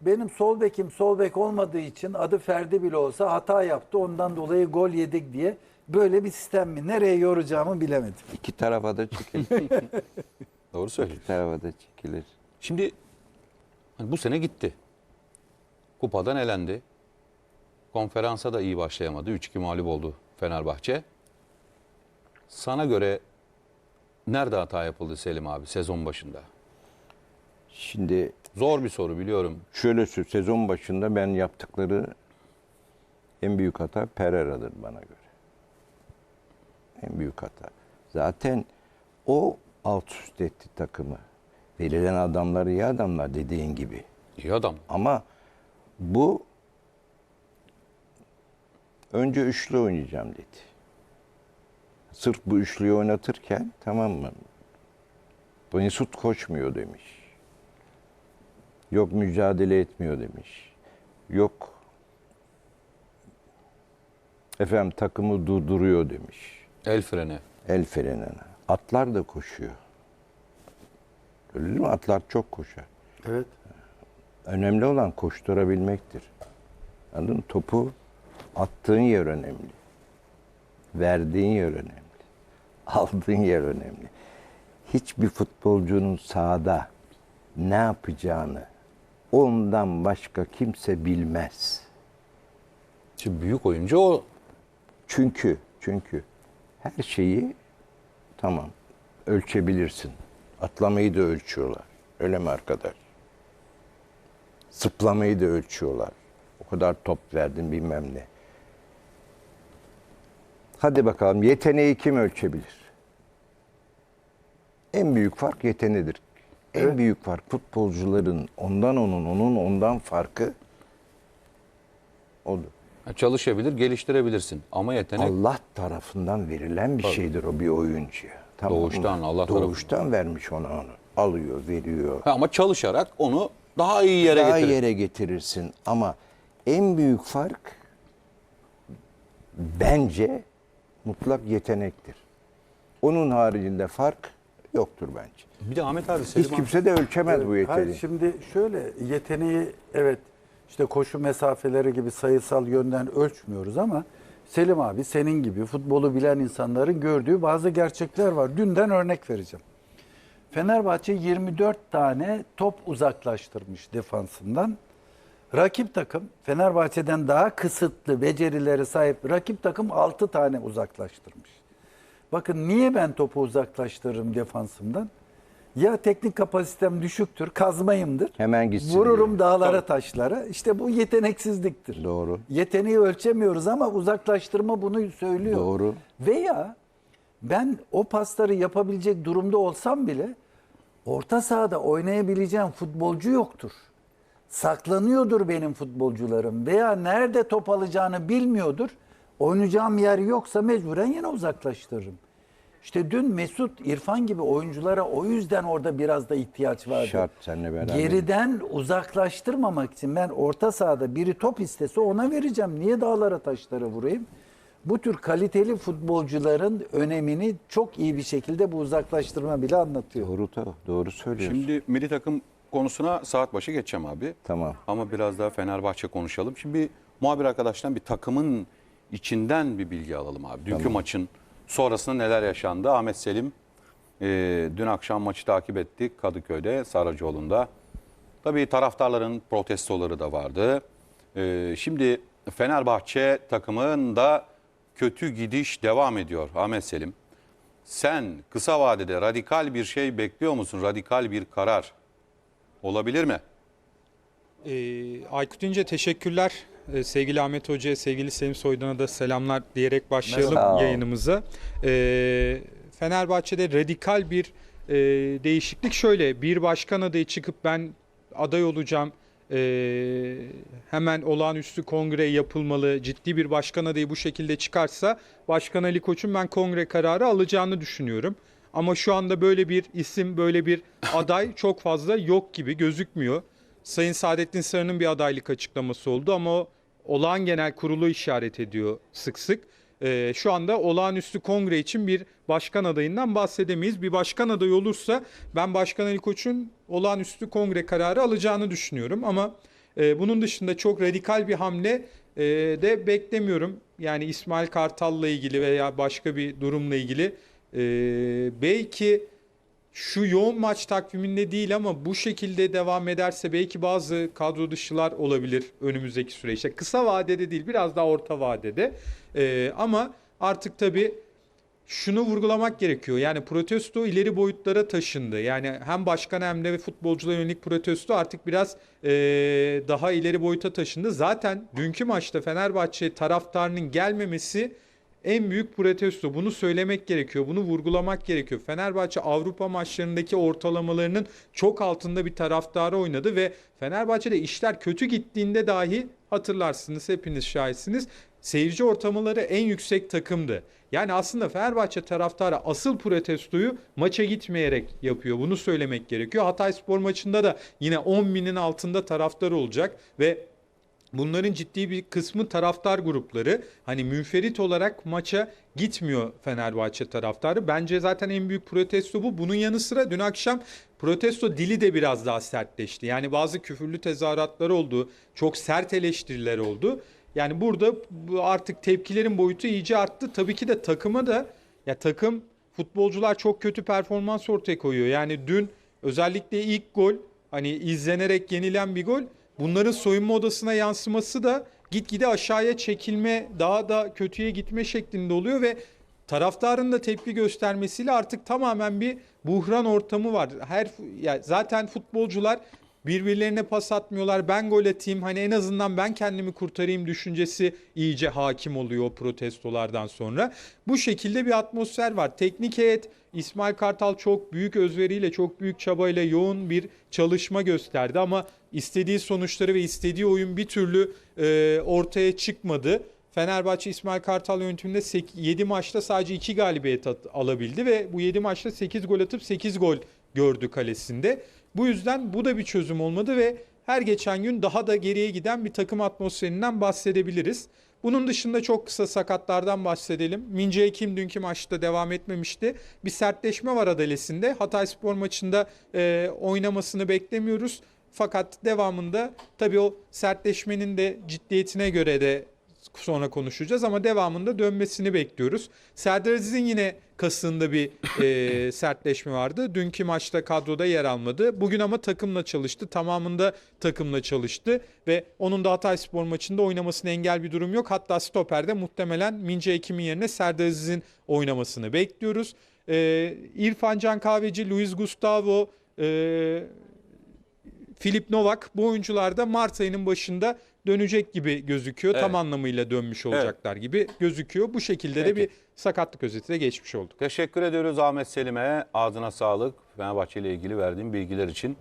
Benim sol bekim sol bek olmadığı için adı Ferdi bile olsa hata yaptı. Ondan dolayı gol yedik diye böyle bir sistem mi? Nereye yoracağımı bilemedim. İki tarafa da çekilir. Doğru söylüyorsun. İki tarafa da çekilir. Şimdi hani bu sene gitti. Kupadan elendi. Konferansa da iyi başlayamadı. 3-2 mağlup oldu Fenerbahçe. Sana göre nerede hata yapıldı Selim abi sezon başında? Şimdi Zor bir soru biliyorum. şöyle sö- sezon başında ben yaptıkları en büyük hata Pereira'dır bana göre. En büyük hata. Zaten o alt üst etti takımı. Verilen adamlar iyi adamlar dediğin gibi. İyi adam. Ama bu önce üçlü oynayacağım dedi. Sırf bu üçlüyü oynatırken tamam mı? Bu Mesut koşmuyor demiş. Yok mücadele etmiyor demiş. Yok efendim takımı durduruyor demiş. El freni. El frenine. Atlar da koşuyor. Öyle değil mi? Atlar çok koşar. Evet. Önemli olan koşturabilmektir. Anladın mı? Topu attığın yer önemli. Verdiğin yer önemli. Aldığın yer önemli. Hiçbir futbolcunun sahada ne yapacağını ondan başka kimse bilmez. Şimdi büyük oyuncu o. Çünkü çünkü her şeyi tamam ölçebilirsin. Atlamayı da ölçüyorlar. Öyle mi arkadaş? Zıplamayı da ölçüyorlar. O kadar top verdin bilmem ne. Hadi bakalım yeteneği kim ölçebilir? En büyük fark yeteneğidir. En büyük fark futbolcuların ondan onun, onun ondan farkı odur. Ha, Çalışabilir, geliştirebilirsin. Ama yetenek Allah tarafından verilen bir şeydir o bir oyuncuya. Tamam mı? Doğuştan, Allah tarafından. Doğuştan vermiş ona onu. Alıyor, veriyor. Ha, ama çalışarak onu daha iyi yere Daha getirir. yere getirirsin ama en büyük fark bence mutlak yetenektir. Onun haricinde fark yoktur bence. Bir de Ahmet abi Selim Hiç kimse de ölçemez bu Hayır, yeteneği. şimdi şöyle yeteneği evet işte koşu mesafeleri gibi sayısal yönden ölçmüyoruz ama Selim abi senin gibi futbolu bilen insanların gördüğü bazı gerçekler var. Dünden örnek vereceğim. Fenerbahçe 24 tane top uzaklaştırmış defansından. Rakip takım Fenerbahçe'den daha kısıtlı becerileri sahip rakip takım 6 tane uzaklaştırmış. Bakın niye ben topu uzaklaştırırım defansımdan? Ya teknik kapasitem düşüktür, kazmayımdır. Hemen gitsin Vururum diye. dağlara taşlara. İşte bu yeteneksizliktir. Doğru. Yeteneği ölçemiyoruz ama uzaklaştırma bunu söylüyor. Doğru. Veya ben o pasları yapabilecek durumda olsam bile orta sahada oynayabileceğim futbolcu yoktur. Saklanıyordur benim futbolcularım veya nerede top alacağını bilmiyordur. Oynayacağım yer yoksa mecburen yine uzaklaştırırım. İşte dün Mesut, İrfan gibi oyunculara o yüzden orada biraz da ihtiyaç vardı. Şart, seninle beraber. Geriden uzaklaştırmamak için ben orta sahada biri top istese ona vereceğim. Niye dağlara taşlara vurayım? Bu tür kaliteli futbolcuların önemini çok iyi bir şekilde bu uzaklaştırma bile anlatıyor. Doğru, doğru, doğru söylüyorsun. Şimdi milli takım konusuna saat başı geçeceğim abi. Tamam. Ama biraz daha Fenerbahçe konuşalım. Şimdi bir muhabir arkadaştan bir takımın içinden bir bilgi alalım abi. Dünkü maçın sonrasında neler yaşandı? Ahmet Selim e, dün akşam maçı takip ettik Kadıköy'de, Saracoğlu'nda. Tabii taraftarların protestoları da vardı. E, şimdi Fenerbahçe takımında kötü gidiş devam ediyor Ahmet Selim. Sen kısa vadede radikal bir şey bekliyor musun? Radikal bir karar olabilir mi? Ee, Aykut İnce teşekkürler. Ee, sevgili Ahmet Hoca'ya, sevgili Selim Soydan'a da selamlar diyerek başlayalım Merhaba. yayınımıza. Ee, Fenerbahçe'de radikal bir e, değişiklik şöyle. Bir başkan adayı çıkıp ben aday olacağım. e, hemen olağanüstü kongre yapılmalı. Ciddi bir başkan adayı bu şekilde çıkarsa Başkan Ali Koç'un ben kongre kararı alacağını düşünüyorum. Ama şu anda böyle bir isim, böyle bir aday çok fazla yok gibi gözükmüyor. Sayın Saadettin Sarı'nın bir adaylık açıklaması oldu ama o olağan genel kurulu işaret ediyor sık sık. Ee, şu anda olağanüstü kongre için bir başkan adayından bahsedemeyiz. Bir başkan adayı olursa ben Başkan Ali Koç'un olağanüstü kongre kararı alacağını düşünüyorum ama E, bunun dışında çok radikal bir hamle e, de beklemiyorum. Yani İsmail Kartal'la ilgili veya başka bir durumla ilgili e, belki şu yoğun maç takviminde değil ama bu şekilde devam ederse belki bazı kadro dışılar olabilir önümüzdeki süreçte. Kısa vadede değil biraz daha orta vadede. Ee, ama artık tabii şunu vurgulamak gerekiyor. Yani protesto ileri boyutlara taşındı. Yani hem başkan hem de futbolculara yönelik protesto artık biraz ee, daha ileri boyuta taşındı. Zaten dünkü maçta Fenerbahçe taraftarının gelmemesi en büyük protesto. Bunu söylemek gerekiyor. Bunu vurgulamak gerekiyor. Fenerbahçe Avrupa maçlarındaki ortalamalarının çok altında bir taraftarı oynadı ve Fenerbahçe'de işler kötü gittiğinde dahi hatırlarsınız hepiniz şahitsiniz. Seyirci ortamları en yüksek takımdı. Yani aslında Fenerbahçe taraftarı asıl protestoyu maça gitmeyerek yapıyor. Bunu söylemek gerekiyor. Hatay Spor maçında da yine 10 binin altında taraftar olacak ve Bunların ciddi bir kısmı taraftar grupları. Hani münferit olarak maça gitmiyor Fenerbahçe taraftarı. Bence zaten en büyük protesto bu. Bunun yanı sıra dün akşam protesto dili de biraz daha sertleşti. Yani bazı küfürlü tezahüratlar oldu. Çok sert eleştiriler oldu. Yani burada bu artık tepkilerin boyutu iyice arttı. Tabii ki de takıma da ya takım futbolcular çok kötü performans ortaya koyuyor. Yani dün özellikle ilk gol hani izlenerek yenilen bir gol bunların soyunma odasına yansıması da gitgide aşağıya çekilme, daha da kötüye gitme şeklinde oluyor ve taraftarın da tepki göstermesiyle artık tamamen bir buhran ortamı var. Her ya zaten futbolcular birbirlerine pas atmıyorlar. Ben gol atayım hani en azından ben kendimi kurtarayım düşüncesi iyice hakim oluyor o protestolardan sonra. Bu şekilde bir atmosfer var. Teknik heyet İsmail Kartal çok büyük özveriyle, çok büyük çabayla yoğun bir çalışma gösterdi ama istediği sonuçları ve istediği oyun bir türlü e, ortaya çıkmadı. Fenerbahçe İsmail Kartal yönetiminde 7 maçta sadece 2 galibiyet alabildi ve bu 7 maçta 8 gol atıp 8 gol gördü kalesinde. Bu yüzden bu da bir çözüm olmadı ve her geçen gün daha da geriye giden bir takım atmosferinden bahsedebiliriz. Bunun dışında çok kısa sakatlardan bahsedelim. Mince Ekim dünkü maçta devam etmemişti. Bir sertleşme var adalesinde. Hatay Spor maçında e, oynamasını beklemiyoruz. Fakat devamında tabii o sertleşmenin de ciddiyetine göre de sonra konuşacağız ama devamında dönmesini bekliyoruz. Serdar Aziz'in yine kasında bir e, sertleşme vardı. Dünkü maçta kadroda yer almadı. Bugün ama takımla çalıştı. Tamamında takımla çalıştı ve onun da Hatay Spor maçında oynamasına engel bir durum yok. Hatta stoperde muhtemelen Mince Ekim'in yerine Serdar Aziz'in oynamasını bekliyoruz. E, İrfan Can Kahveci, Luis Gustavo, e, Filip Novak bu oyuncular da Mart ayının başında dönecek gibi gözüküyor. Evet. Tam anlamıyla dönmüş olacaklar gibi gözüküyor. Bu şekilde de Peki. bir sakatlık özeti de geçmiş olduk. Teşekkür ediyoruz Ahmet Selim'e. Ağzına sağlık. Fenerbahçe ile ilgili verdiğim bilgiler için.